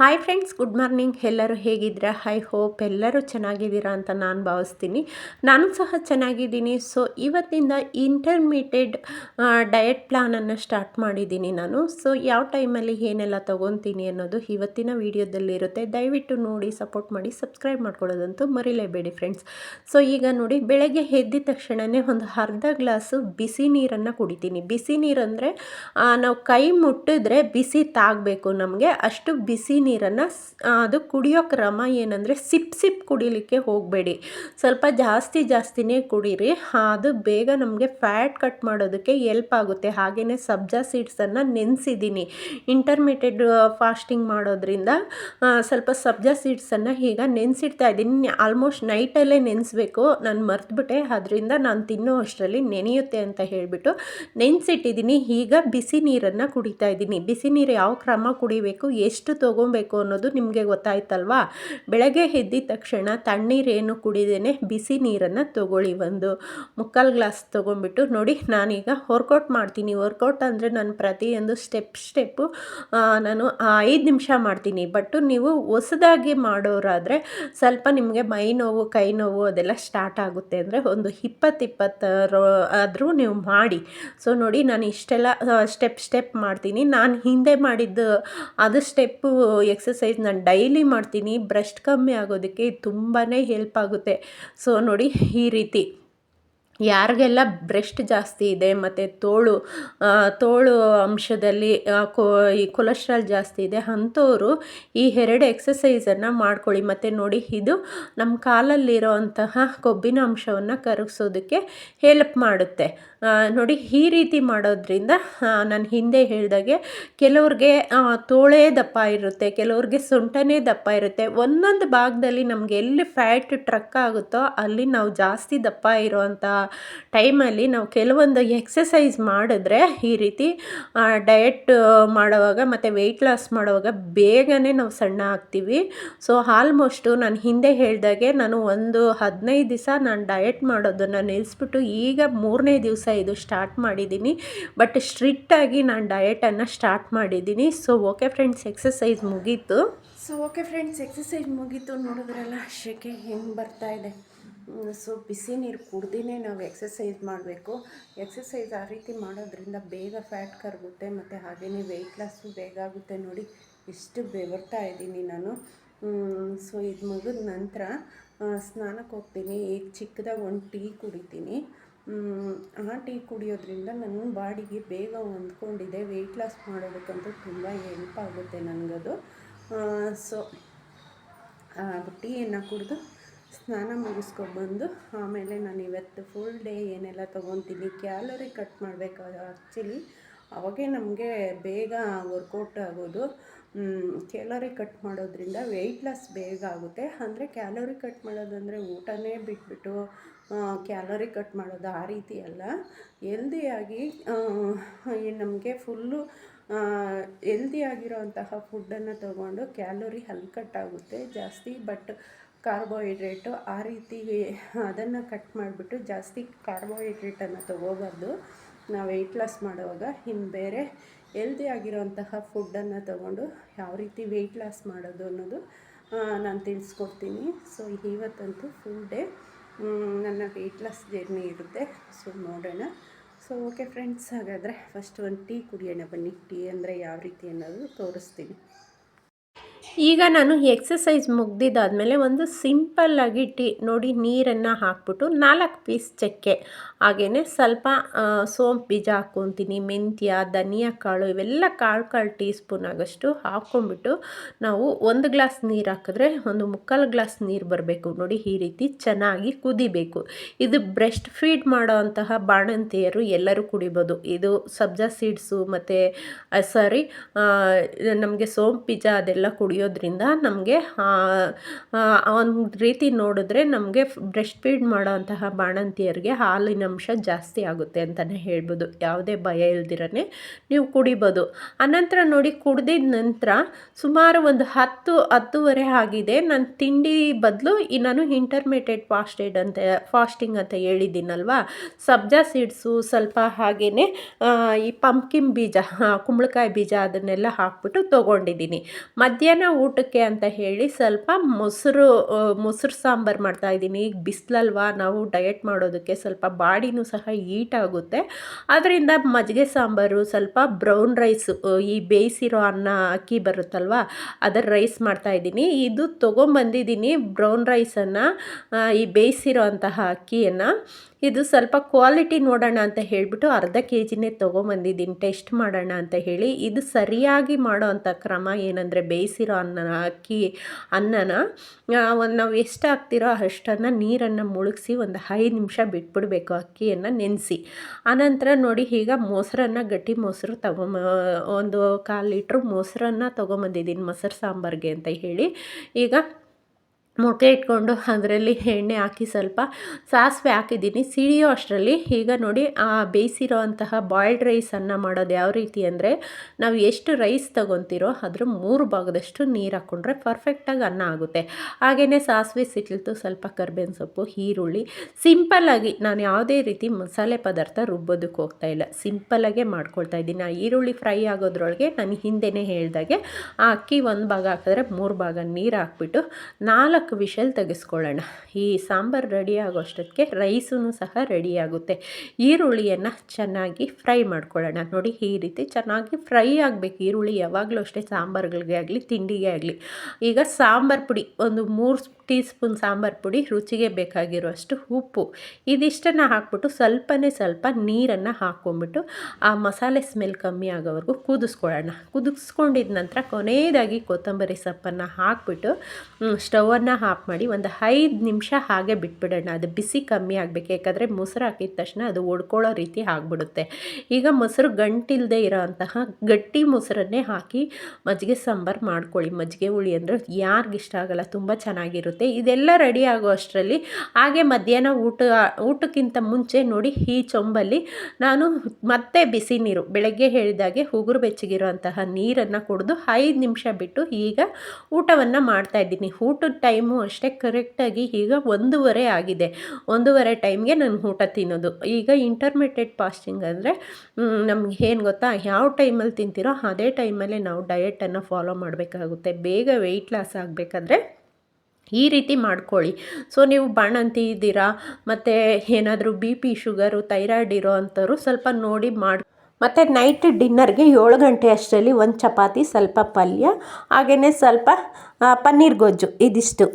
Hi friends good morning ಎಲ್ಲರೂ ಹೇಗಿದ್ದೀರಾ? High hope ಎಲ್ಲರೂ ಚೆನ್ನಾಗಿದ್ದೀರಾ ಅಂತ ನಾನು ಭಾವಿಸ್ತೀನಿ. ನಾನು ಸಹ ಚೆನ್ನಾಗಿದ್ದೀನಿ. ಸೊ ಇವತ್ತಿಂದ ಇಂಟರ್ಮೀಡಿಯೇಟ್ ಡಯಟ್ ಪ್ಲಾನನ್ನು ಸ್ಟಾರ್ಟ್ ಮಾಡಿದ್ದೀನಿ ನಾನು. ಸೊ ಯಾವ ಟೈಮಲ್ಲಿ ಏನೆಲ್ಲ ತೊಗೊತೀನಿ ಅನ್ನೋದು ಇವತ್ತಿನ ವೀಡಿಯೋದಲ್ಲಿರುತ್ತೆ ದಯವಿಟ್ಟು ನೋಡಿ ಸಪೋರ್ಟ್ ಮಾಡಿ ಸಬ್ಸ್ಕ್ರೈಬ್ ಮಾಡ್ಕೊಳ್ಳೋದಂತೂ ಮರಿಲೇಬೇಡಿ ಫ್ರೆಂಡ್ಸ್ ಸೊ ಈಗ ನೋಡಿ, ಬೆಳಗ್ಗೆ ಎದ್ದಿದ ತಕ್ಷಣವೇ ಒಂದು ಅರ್ಧ ಗ್ಲಾಸು ಬಿಸಿ ನೀರನ್ನು ಕುಡಿತೀನಿ. ಬಿಸಿ ನೀರಂದರೆ ನಾವು ಕೈ ಮುಟ್ಟಿದ್ರೆ ಬಿಸಿ ತಾಗಬೇಕು ನಮಗೆ. ಅಷ್ಟು ಬಿಸಿ ನೀರನ್ನು ಅದು ಕುಡಿಯೋ ಕ್ರಮ ಏನಂದರೆ ಸಿಪ್ ಸಿಪ್ ಕುಡಿಲಿಕ್ಕೆ ಹೋಗಬೇಡಿ. ಸ್ವಲ್ಪ ಜಾಸ್ತಿ ಜಾಸ್ತಿನೇ ಕುಡೀರಿ. ಅದು ಬೇಗ ನಮಗೆ ಫ್ಯಾಟ್ ಕಟ್ ಮಾಡೋದಕ್ಕೆ ಎಲ್ಪ್ ಆಗುತ್ತೆ. ಹಾಗೆಯೇ ಸಬ್ಜಾ ಸೀಡ್ಸನ್ನು ನೆನೆಸಿದ್ದೀನಿ ಇಂಟರ್ಮಿಟೆಡ್ ಫಾಸ್ಟಿಂಗ್ ಮಾಡೋದ್ರಿಂದ ಸ್ವಲ್ಪ ಸಬ್ಜಾ ಸೀಡ್ಸನ್ನು ಈಗ ನೆನೆಸಿಡ್ತಾ ಇದ್ದೀನಿ. ಆಲ್ಮೋಸ್ಟ್ ನೈಟಲ್ಲೇ ನೆನೆಸ್ಬೇಕು. ನಾನು ಮರ್ತುಬಿಟ್ಟೆ. ಅದರಿಂದ ನಾನು ತಿನ್ನೋ ಅಷ್ಟರಲ್ಲಿ ನೆನೆಯುತ್ತೆ ಅಂತ ಹೇಳಿಬಿಟ್ಟು ನೆನೆಸಿಟ್ಟಿದ್ದೀನಿ ಈಗ ಬಿಸಿ ನೀರನ್ನು ಕುಡಿತಾ ಇದ್ದೀನಿ. ಬಿಸಿ ನೀರು ಯಾವ ಕ್ರಮ ಕುಡಿಬೇಕು? ಎಷ್ಟು ತೊಗೊಬೇಕು? ಅನ್ನೋದು ನಿಮಗೆ ಗೊತ್ತಾಯ್ತಲ್ವಾ? ಬೆಳಗ್ಗೆ ಎದ್ದಿದ ತಕ್ಷಣ ತಣ್ಣೀರೇನು ಕುಡಿದೇನೆ ಬಿಸಿ ನೀರನ್ನು ತೊಗೊಳ್ಳಿ ಒಂದು ಮುಕ್ಕಾಲು ಗ್ಲಾಸ್ ತೊಗೊಂಡ್ಬಿಟ್ಟು ನೋಡಿ ನಾನೀಗ ವರ್ಕೌಟ್ ಮಾಡ್ತೀನಿ. ವರ್ಕೌಟ್ ಅಂದರೆ ನಾನು ಪ್ರತಿಯೊಂದು ಸ್ಟೆಪ್ ಸ್ಟೆಪ್ಪು ನಾನು ಐದು ನಿಮಿಷ ಮಾಡ್ತೀನಿ. ಬಟ್ ನೀವು ಹೊಸದಾಗಿ ಮಾಡೋರಾದರೆ ಸ್ವಲ್ಪ ನಿಮಗೆ ಮೈ ನೋವು, ಕೈ ನೋವು ಅದೆಲ್ಲ ಸ್ಟಾರ್ಟ್ ಆಗುತ್ತೆ ಅಂದರೆ ಒಂದು ಇಪ್ಪತ್ತು ಆದರೂ ನೀವು ಮಾಡಿ. ಸೊ ನೋಡಿ ನಾನು ಇಷ್ಟೆಲ್ಲ ಸ್ಟೆಪ್ ಸ್ಟೆಪ್ ಮಾಡ್ತೀನಿ. ನಾನು ಹಿಂದೆ ಮಾಡಿದ್ದು ಅದು ಸ್ಟೆಪ್ಪು ಎಕ್ಸಸೈಸ್ ನಾನು ಡೈಲಿ ಮಾಡ್ತೀನಿ ಬ್ರೆಸ್ಟ್ ಕಮ್ಮಿ ಆಗೋದಕ್ಕೆ ತುಂಬಾ ಹೆಲ್ಪ್ ಆಗುತ್ತೆ. ಸೊ ನೋಡಿ ಈ ರೀತಿ. ಯಾರಿಗೆಲ್ಲ ಬ್ರೆಸ್ಟ್ ಜಾಸ್ತಿ ಇದೆ ಮತ್ತು ತೋಳು ತೋಳು ಅಂಶದಲ್ಲಿ ಕೊ, ಈ ಕೊಲೆಸ್ಟ್ರಾಲ್ ಜಾಸ್ತಿ ಇದೆ ಅಂಥವರು ಈ ಎರಡು ಎಕ್ಸಸೈಸನ್ನು ಮಾಡ್ಕೊಳ್ಳಿ. ಮತ್ತು ನೋಡಿ, ಇದು ನಮ್ಮ ಕಾಲಲ್ಲಿರೋ ಅಂತಹ ಕೊಬ್ಬಿನ ಅಂಶವನ್ನು ಕರಗಿಸೋದಕ್ಕೆ ಹೆಲ್ಪ್ ಮಾಡುತ್ತೆ. ನೋಡಿ, ಈ ರೀತಿ ಮಾಡೋದ್ರಿಂದ ನಾನು ಹಿಂದೆ ಹೇಳಿದಾಗೆ ಕೆಲವ್ರಿಗೆ ತೋಳೇ ದಪ್ಪ ಇರುತ್ತೆ, ಕೆಲವ್ರಿಗೆ ಸೊಂಟನೇ ದಪ್ಪ ಇರುತ್ತೆ. ಒಂದೊಂದು ಭಾಗದಲ್ಲಿ ನಮಗೆ ಎಲ್ಲಿ ಫ್ಯಾಟ್ ಟ್ರಕ್ ಆಗುತ್ತೋ ಅಲ್ಲಿ ನಾವು ಜಾಸ್ತಿ ದಪ್ಪ ಇರೋವಂಥ ಟೈಮಲ್ಲಿ ನಾವು ಕೆಲವೊಂದು ಎಕ್ಸಸೈಸ್ ಮಾಡಿದ್ರೆ ಈ ರೀತಿ ಡಯಟ್ ಮಾಡುವಾಗ ಮತ್ತು ವೆಯ್ಟ್ ಲಾಸ್ ಮಾಡುವಾಗ ಬೇಗನೆ ನಾವು ಸಣ್ಣ ಆಗ್ತೀವಿ. ಸೊ ಆಲ್ಮೋಸ್ಟು ನಾನು ಹಿಂದೆ ಹೇಳಿದಾಗೆ ನಾನು ಒಂದು ಹದಿನೈದು ದಿವಸ ನಾನು ಡಯಟ್ ಮಾಡೋದನ್ನು ನಿಲ್ಲಿಸ್ಬಿಟ್ಟು ಈಗ ಮೂರನೇ ದಿವಸ ಇದು ಸ್ಟಾರ್ಟ್ ಮಾಡಿದ್ದೀನಿ. ಬಟ್ ಸ್ಟ್ರಿಕ್ಟಾಗಿ ನಾನು ಡಯಟನ್ನು ಸ್ಟಾರ್ಟ್ ಮಾಡಿದ್ದೀನಿ. ಸೊ ಓಕೆ ಫ್ರೆಂಡ್ಸ್ ಎಕ್ಸಸೈಸ್ ಮುಗೀತು. ಸೊ ಓಕೆ ಫ್ರೆಂಡ್ಸ್ ಎಕ್ಸಸೈಸ್ ಮುಗೀತು ನೋಡಿದ್ರಲ್ಲ ಶೆಕೆ ಹೆಂಗೆ ಬರ್ತಾ ಇದೆ? ಸೊ ಬಿಸಿ ನೀರು ಕುಡ್ದೇ ನಾವು ಎಕ್ಸಸೈಸ್ ಮಾಡಬೇಕು. ಎಕ್ಸಸೈಸ್ ಆ ರೀತಿ ಮಾಡೋದ್ರಿಂದ ಬೇಗ ಫ್ಯಾಟ್ ಕರಗುತ್ತೆ ಮತ್ತು ಹಾಗೆಯೇ ವೆಯ್ಟ್ ಲಾಸು ಬೇಗ ಆಗುತ್ತೆ ನೋಡಿ. ಇಷ್ಟು ಬೆವರ್ತಾ ಇದ್ದೀನಿ ನಾನು. ಸೊ ಇದು ಮುಗಿದ ನಂತರ ಸ್ನಾನಕ್ಕೆ ಹೋಗ್ತೀನಿ. ಈಗ ಚಿಕ್ಕದಾಗಿ ಒಂದು ಟೀ ಕುಡಿತೀನಿ. ಆ ಟೀ ಕುಡಿಯೋದ್ರಿಂದ ನನ್ನ ಬಾಡಿಗೆ ಬೇಗ ಹೊಂದ್ಕೊಂಡಿದೆ. ವೆಯ್ಟ್ ಲಾಸ್ ಮಾಡೋದಕ್ಕಂತೂ ತುಂಬ ಹೆಲ್ಪ್ ಆಗುತ್ತೆ ನನಗದು. ಸೊ ಟೀಯನ್ನು ಕುಡಿದು ಸ್ನಾನ ಮುಗಿಸ್ಕೊಬಂದು ಆಮೇಲೆ ನಾನು ಇವತ್ತು ಫುಲ್ ಡೇ ಏನೆಲ್ಲ ತೊಗೊತೀನಿ ಕ್ಯಾಲೋರಿ ಕಟ್ ಮಾಡಬೇಕು ಆ್ಯಕ್ಚುಲಿ ಅವಾಗೇ ನಮಗೆ ಬೇಗ ವರ್ಕೌಟ್ ಆಗೋದು. ಕ್ಯಾಲೋರಿ ಕಟ್ ಮಾಡೋದ್ರಿಂದ ವೆಯ್ಟ್ ಲಾಸ್ ಬೇಗ ಆಗುತ್ತೆ. ಅಂದರೆ ಕ್ಯಾಲೋರಿ ಕಟ್ ಮಾಡೋದಂದರೆ ಊಟನೇ ಬಿಟ್ಬಿಟ್ಟು ಕ್ಯಾಲೋರಿ ಕಟ್ ಮಾಡೋದು ಆ ರೀತಿ ಅಲ್ಲ. ಎಲ್ದಿಯಾಗಿ ನಮಗೆ ಫುಲ್ಲು ಎಲ್ದಿ ಆಗಿರೋಂತಹ ಫುಡ್ಡನ್ನು ತೊಗೊಂಡು ಕ್ಯಾಲೋರಿ ಹಲ್ಕಟ್ಟಾಗುತ್ತೆ ಜಾಸ್ತಿ. ಬಟ್ ಕಾರ್ಬೋಹೈಡ್ರೇಟು ಆ ರೀತಿ ಅದನ್ನು ಕಟ್ ಮಾಡಿಬಿಟ್ಟು ಜಾಸ್ತಿ ಕಾರ್ಬೋಹೈಡ್ರೇಟನ್ನು ತೊಗೋಬಾರ್ದು. ನಾವು ವೆಯ್ಟ್ ಲಾಸ್ ಮಾಡುವಾಗ ಇನ್ನು ಬೇರೆ ಎಲ್ದಿ ಆಗಿರೋಂತಹ ಫುಡ್ಡನ್ನು ತೊಗೊಂಡು ಯಾವ ರೀತಿ ವೆಯ್ಟ್ ಲಾಸ್ ಮಾಡೋದು ಅನ್ನೋದು ನಾನು ತಿಳಿಸ್ಕೊಡ್ತೀನಿ. ಸೊ ಇವತ್ತಂತೂ ಫುಲ್ ಡೇ ನನ್ನ ವೆಯ್ಟ್ ಲಾಸ್ ಜರ್ನಿ ಇರುತ್ತೆ. ಸೊ ನೋಡೋಣ. ಸೊ ಓಕೆ ಫ್ರೆಂಡ್ಸ್ ಹಾಗಾದರೆ ಫಸ್ಟ್ ಒಂದು ಟೀ ಕುಡಿಯೋಣ. ಬನ್ನಿ. ಟೀ ಅಂದರೆ ಯಾವ ರೀತಿ ಅನ್ನೋದು ತೋರಿಸ್ತೀನಿ. ಈಗ ನಾನು ಎಕ್ಸಸೈಸ್ ಮುಗ್ದಿದ್ದಾದಮೇಲೆ ಒಂದು ಸಿಂಪಲ್ಲಾಗಿ ಟೀ, ನೋಡಿ ನೀರನ್ನು ಹಾಕ್ಬಿಟ್ಟು ನಾಲ್ಕು ಪೀಸ್ ಚಕ್ಕೆ ಹಾಗೆಯೇ ಸ್ವಲ್ಪ ಸೋಂಪು ಬೀಜ ಹಾಕ್ಕೊತೀನಿ, ಮೆಂತ್ಯ, ಧನಿಯಾ ಕಾಳು, ಇವೆಲ್ಲ ಕಾಳು ಕಾಳು ಟೀ ಸ್ಪೂನ್ ಆಗೋಷ್ಟು ಹಾಕ್ಕೊಂಬಿಟ್ಟು ನಾವು ಒಂದು ಗ್ಲಾಸ್ ನೀರು ಹಾಕಿದ್ರೆ ಒಂದು ಮುಕ್ಕಾಲು ಗ್ಲಾಸ್ ನೀರು ಬರಬೇಕು. ನೋಡಿ ಈ ರೀತಿ ಚೆನ್ನಾಗಿ ಕುದಿಬೇಕು. ಇದು ಬ್ರೆಸ್ಟ್ ಫೀಡ್ ಮಾಡೋ ಅಂತಹ ಬಾಣಂತಿಯರು ಎಲ್ಲರೂ ಕುಡಿಬೋದು. ಇದು ಸಬ್ಜಾ ಸೀಡ್ಸು ಮತ್ತು ಸಾರಿ ನಮಗೆ ಸೋಂಪು ಬೀಜ ಅದೆಲ್ಲ ಕುಡಿಯೋ ಕುಡಿಯೋದ್ರಿಂದ ನಮಗೆ ಒಂದು ರೀತಿ ನೋಡಿದ್ರೆ ನಮಗೆ ಬ್ರೆಸ್ಟ್ ಫೀಡ್ ಮಾಡೋವಂತಹ ಬಾಣಂತಿಯರಿಗೆ ಹಾಲಿನ ಅಂಶ ಜಾಸ್ತಿ ಆಗುತ್ತೆ ಅಂತಲೇ ಹೇಳ್ಬೋದು. ಯಾವುದೇ ಭಯ ಇಲ್ದಿರೇ ನೀವು ಕುಡಿಬೋದು. ಅನಂತರ ನೋಡಿ ಕುಡ್ದಿದ ನಂತರ ಸುಮಾರು ಒಂದು ಹತ್ತು, ಹತ್ತುವರೆ ಆಗಿದೆ. ನಾನು ತಿಂಡಿ ಬದಲು ನಾನು ಇಂಟರ್ಮೀಡಿಯೇಟ್ ಫಾಸ್ಟೆಡ್ ಅಂತ, ಫಾಸ್ಟಿಂಗ್ ಅಂತ ಹೇಳಿದ್ದೀನಲ್ವಾ? ಸಬ್ಜಾ ಸೀಡ್ಸು ಸ್ವಲ್ಪ ಹಾಗೆಯೇ ಈ ಪಂಪ್ಕಿನ್ ಬೀಜ ಕುಂಬಳಕಾಯಿ ಬೀಜ ಅದನ್ನೆಲ್ಲ ಹಾಕ್ಬಿಟ್ಟು ತೊಗೊಂಡಿದ್ದೀನಿ. ಮಧ್ಯಾಹ್ನ ಊಟಕ್ಕೆ ಅಂತ ಹೇಳಿ ಸ್ವಲ್ಪ ಮೊಸರು ಮೊಸರು ಸಾಂಬಾರು ಮಾಡ್ತಾಯಿದ್ದೀನಿ ಈಗ ಬಿಸಿಲಲ್ವಾ? ನಾವು ಡಯಟ್ ಮಾಡೋದಕ್ಕೆ ಸ್ವಲ್ಪ ಬಾಡಿನೂ ಸಹ ಹೀಟ್ ಆಗುತ್ತೆ. ಅದರಿಂದ ಮಜ್ಜಿಗೆ ಸಾಂಬಾರು, ಸ್ವಲ್ಪ ಬ್ರೌನ್ ರೈಸು ಈ ಬೇಯಿಸಿರೋ ಅನ್ನ ಅಕ್ಕಿ ಬರುತ್ತಲ್ವ? ಅದರ ರೈಸ್ ಮಾಡ್ತಾಯಿದ್ದೀನಿ ಇದು ತೊಗೊಂಬಂದಿದ್ದೀನಿ ಬ್ರೌನ್ ರೈಸನ್ನು ಈ ಬೇಯಿಸಿರೋ ಅಂತಹ ಅಕ್ಕಿಯನ್ನು. ಇದು ಸ್ವಲ್ಪ ಕ್ವಾಲಿಟಿ ನೋಡೋಣ ಅಂತ ಹೇಳಿಬಿಟ್ಟು ಅರ್ಧ ಕೆ ಜಿನೇ ತೊಗೊಂಬಂದಿದ್ದೀನಿ. ಟೆಸ್ಟ್ ಮಾಡೋಣ ಅಂತ ಹೇಳಿ. ಇದು ಸರಿಯಾಗಿ ಮಾಡೋ ಅಂಥ ಕ್ರಮ ಏನಂದರೆ ಬೇಯಿಸಿರೋ ಅನ್ನ ಅಕ್ಕಿ ಅನ್ನನ ಒಂದು ನಾವು ಎಷ್ಟು ಹಾಕ್ತಿರೋ ಅಷ್ಟನ್ನು ನೀರನ್ನು ಮುಳುಗಿಸಿ ಒಂದು ಐದು ನಿಮಿಷ ಬಿಟ್ಬಿಡಬೇಕು ಅಕ್ಕಿಯನ್ನು ನೆನೆಸಿ. ಆನಂತರ ನೋಡಿ ಈಗ ಮೊಸರನ್ನು ಗಟ್ಟಿ ಮೊಸರು ತಗೊಂಬ, ಒಂದು ಕಾಲು ಲೀಟ್ರ್ ಮೊಸರನ್ನು ತೊಗೊಂಬಂದಿದ್ದೀನಿ ಮೊಸರು ಸಾಂಬಾರಿಗೆ ಅಂತ ಹೇಳಿ. ಈಗ ಮೊಟ್ಟೆ ಇಟ್ಕೊಂಡು ಅದರಲ್ಲಿ ಎಣ್ಣೆ ಹಾಕಿ ಸ್ವಲ್ಪ ಸಾಸಿವೆ ಹಾಕಿದ್ದೀನಿ. ಸಿಡಿಯೋ ಅಷ್ಟರಲ್ಲಿ. ಈಗ ನೋಡಿ, ಆ ಬೇಯಿಸಿರೋ ಅಂತಹ ಬಾಯ್ಲ್ಡ್ ರೈಸನ್ನು ಮಾಡೋದು ಯಾವ ರೀತಿ ಅಂದರೆ, ನಾವು ಎಷ್ಟು ರೈಸ್ ತೊಗೊತಿರೋ ಅದ್ರ ಮೂರು ಭಾಗದಷ್ಟು ನೀರು ಹಾಕ್ಕೊಂಡ್ರೆ ಪರ್ಫೆಕ್ಟಾಗಿ ಅನ್ನ ಆಗುತ್ತೆ. ಹಾಗೆಯೇ ಸಾಸಿವೆ ಸಿಕ್ಕಿಲ್ತು ಸ್ವಲ್ಪ ಕರ್ಬೇವಿನ ಸೊಪ್ಪು, ಈರುಳ್ಳಿ. ಸಿಂಪಲ್ಲಾಗಿ ನಾನು ಯಾವುದೇ ರೀತಿ ಮಸಾಲೆ ಪದಾರ್ಥ ರುಬ್ಬೋದಕ್ಕೆ ಹೋಗ್ತಾ ಇಲ್ಲ. ಸಿಂಪಲ್ಲಾಗೆ ಮಾಡ್ಕೊಳ್ತಾ ಇದ್ದೀನಿ. ಆ ಈರುಳ್ಳಿ ಫ್ರೈ ಆಗೋದ್ರೊಳಗೆ ನಾನು ಹಿಂದೆನೇ ಹೇಳಿದಾಗೆ ಆ ಅಕ್ಕಿ ಒಂದು ಭಾಗ ಹಾಕಿದ್ರೆ ಮೂರು ಭಾಗ ನೀರು ಹಾಕ್ಬಿಟ್ಟು ನಾಲ್ಕು ನಾಲ್ಕು ವಿಷಲ್ ತೆಗೆಸ್ಕೊಳ್ಳೋಣ. ಈ ಸಾಂಬಾರು ರೆಡಿ ಆಗೋಷ್ಟಕ್ಕೆ ರೈಸೂ ಸಹ ರೆಡಿಯಾಗುತ್ತೆ ಈರುಳ್ಳಿಯನ್ನು ಚೆನ್ನಾಗಿ ಫ್ರೈ ಮಾಡ್ಕೊಳ್ಳೋಣ. ನೋಡಿ, ಈ ರೀತಿ ಚೆನ್ನಾಗಿ ಫ್ರೈ ಆಗಬೇಕು. ಈರುಳ್ಳಿ ಯಾವಾಗಲೂ ಅಷ್ಟೇ ಸಾಂಬಾರುಗಳಿಗೆ ಆಗಲಿ, ತಿಂಡಿಗೆ ಆಗಲಿ. ಈಗ ಸಾಂಬಾರು ಪುಡಿ ಒಂದು ಮೂರು ಟೀ ಸ್ಪೂನ್ ಸಾಂಬಾರು ಪುಡಿ ರುಚಿಗೆ ಬೇಕಾಗಿರುವಷ್ಟು ಉಪ್ಪು. ಇದಿಷ್ಟನ್ನು ಹಾಕ್ಬಿಟ್ಟು ಸ್ವಲ್ಪನೇ ಸ್ವಲ್ಪ ನೀರನ್ನು ಹಾಕ್ಕೊಂಬಿಟ್ಟು ಆ ಮಸಾಲೆ ಸ್ಮೆಲ್ ಕಮ್ಮಿ ಆಗೋವರೆಗೂ ಕುದಿಸ್ಕೊಳ್ಳೋಣ. ಕುದಿಸ್ಕೊಂಡಿದ ನಂತರ ಕೊನೆಯದಾಗಿ ಕೊತ್ತಂಬರಿ ಸೊಪ್ಪನ್ನು ಹಾಕ್ಬಿಟ್ಟು ಸ್ಟವನ್ನು ಆಫ್ ಮಾಡಿ ಒಂದು ಐದು ನಿಮಿಷ ಹಾಗೆ ಬಿಟ್ಬಿಡೋಣ. ಅದು ಬಿಸಿ ಕಮ್ಮಿ ಆಗಬೇಕು. ಯಾಕಂದರೆ ಮೊಸರು ಹಾಕಿದ ತಕ್ಷಣ ಅದು ಒಡ್ಕೊಳ್ಳೋ ರೀತಿ ಆಗಿಬಿಡುತ್ತೆ. ಈಗ ಮೊಸರು ಗಂಟಿಲ್ಲದೆ ಇರೋ ಅಂತಹ ಗಟ್ಟಿ ಮೊಸರನ್ನೇ ಹಾಕಿ ಮಜ್ಜಿಗೆ ಸಾಂಬಾರು ಮಾಡ್ಕೊಳ್ಳಿ. ಮಜ್ಜಿಗೆ ಹುಳಿ ಅಂದರೆ ಯಾರಿಗಿಷ್ಟ ಆಗಲ್ಲ. ತುಂಬ ಚೆನ್ನಾಗಿರುತ್ತೆ. ಇದೆಲ್ಲ ರೆಡಿ ಆಗೋ ಅಷ್ಟರಲ್ಲಿ ಹಾಗೆ ಮಧ್ಯಾಹ್ನ ಊಟ, ಊಟಕ್ಕಿಂತ ಮುಂಚೆ ನೋಡಿ ಈ ಚೊಂಬಲ್ಲಿ ನಾನು ಮತ್ತೆ ಬಿಸಿ ನೀರು, ಬೆಳಗ್ಗೆ ಹೇಳಿದಾಗೆ ಉಗುರು ಬೆಚ್ಚಗಿರುವಂತಹ ನೀರನ್ನು ಕುಡಿದು ಐದು ನಿಮಿಷ ಬಿಟ್ಟು ಈಗ ಊಟವನ್ನು ಮಾಡ್ತಾಯಿದ್ದೀನಿ ಊಟದ ಟೈಮು ಅಷ್ಟೇ ಕರೆಕ್ಟಾಗಿ ಈಗ ಒಂದೂವರೆ ಆಗಿದೆ. ಒಂದೂವರೆ ಟೈಮ್ಗೆ ನಾನು ಊಟ ತಿನ್ನೋದು. ಈಗ ಇಂಟರ್ಮಿಟೆಡ್ ಫಾಸ್ಟಿಂಗ್ ಅಂದರೆ ನಮ್ಗೆ ಏನು ಗೊತ್ತಾ? ಯಾವ ಟೈಮಲ್ಲಿ ತಿಂತೀರೋ ಅದೇ ಟೈಮಲ್ಲೇ ನಾವು ಡಯೆಟನ್ನು ಫಾಲೋ ಮಾಡಬೇಕಾಗುತ್ತೆ. ಬೇಗ ವೆಯ್ಟ್ ಲಾಸ್ ಆಗಬೇಕಾದ್ರೆ ಈ ರೀತಿ ಮಾಡ್ಕೊಳ್ಳಿ. ಸೊ ನೀವು ಬಾಣಂತಿ ಇದ್ದೀರಾ? ಮತ್ತು ಏನಾದರೂ ಬಿ ಪಿ ಶುಗರು ಥೈರಾಯ್ಡ್ ಇರೋ ಅಂಥವ್ರು ಸ್ವಲ್ಪ ನೋಡಿ ಮಾಡಿ, ಮತ್ತು ನೈಟ್ ಡಿನ್ನರ್ಗೆ ಏಳು ಗಂಟೆ ಅಷ್ಟರಲ್ಲಿ ಒಂದು ಚಪಾತಿ, ಸ್ವಲ್ಪ ಪಲ್ಯ ಹಾಗೆಯೇ ಸ್ವಲ್ಪ ಪನ್ನೀರ್ ಗೊಜ್ಜು, ಇದಿಷ್ಟು.